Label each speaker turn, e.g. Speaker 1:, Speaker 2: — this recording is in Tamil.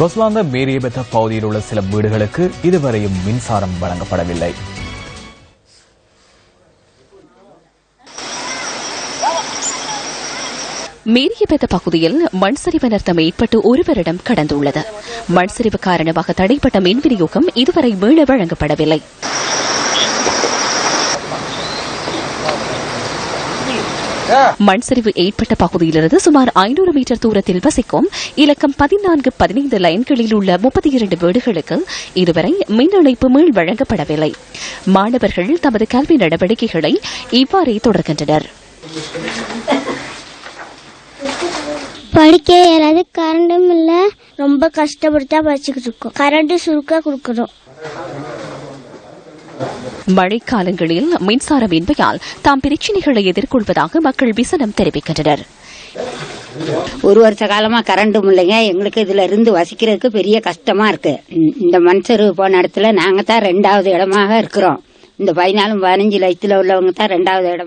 Speaker 1: கொஸ்லாந்த மேரியபெத்த பகுதியில் உள்ள சில வீடுகளுக்கு இதுவரையும் மின்சாரம் வழங்கப்படவில்லை.
Speaker 2: மேரியபெத்த பகுதியில் மண் சரிவு நிறுத்தம் ஏற்பட்டு ஒரு வருடம் கடந்துள்ளது. மண் சரிவு காரணமாக தடைப்பட்ட மின் விநியோகம் இதுவரை மீள வழங்கப்படவில்லை. மண் சரிவு ஏற்பட்ட பகுதியிலிருந்து சுமார் ஐநூறு மீட்டர் தூரத்தில் வசிக்கும் இலக்கம் பதினான்கு பதினைந்து லைன்களில் உள்ள முப்பத்தி இரண்டு வீடுகளுக்கு இதுவரை மின் இணைப்பு மீள் வழங்கப்படவில்லை. மாணவர்கள் தமது கல்வி நடவடிக்கைகளை இவ்வாறே தொடர்கின்றனர்.
Speaker 3: படிக்க இயலாது கரண்டும் இல்ல. ரொம்ப கஷ்டப்பட்டு தான் படிச்சுக்கிட்டு இருக்கோம். கரண்ட் சுருக்க கொடுக்கணும்.
Speaker 2: மழைக்காலங்களில் மின்சாரம் இன்மையால் தாம் பிரச்சினைகளை எதிர்கொள்வதாக மக்கள் விசனம் தெரிவிக்கின்றனர்.
Speaker 4: ஒரு வருஷ காலமா கரண்டும் இல்லைங்க. எங்களுக்கு இதுல இருந்து வசிக்கிறதுக்கு பெரிய கஷ்டமா இருக்கு. இந்த மண் போன இடத்துல நாங்க தான் ரெண்டாவது இடமாக இருக்கிறோம். இந்த பதினாலும் பதினஞ்சு லட்சத்துல உள்ளவங்க தான் ரெண்டாவது இடம்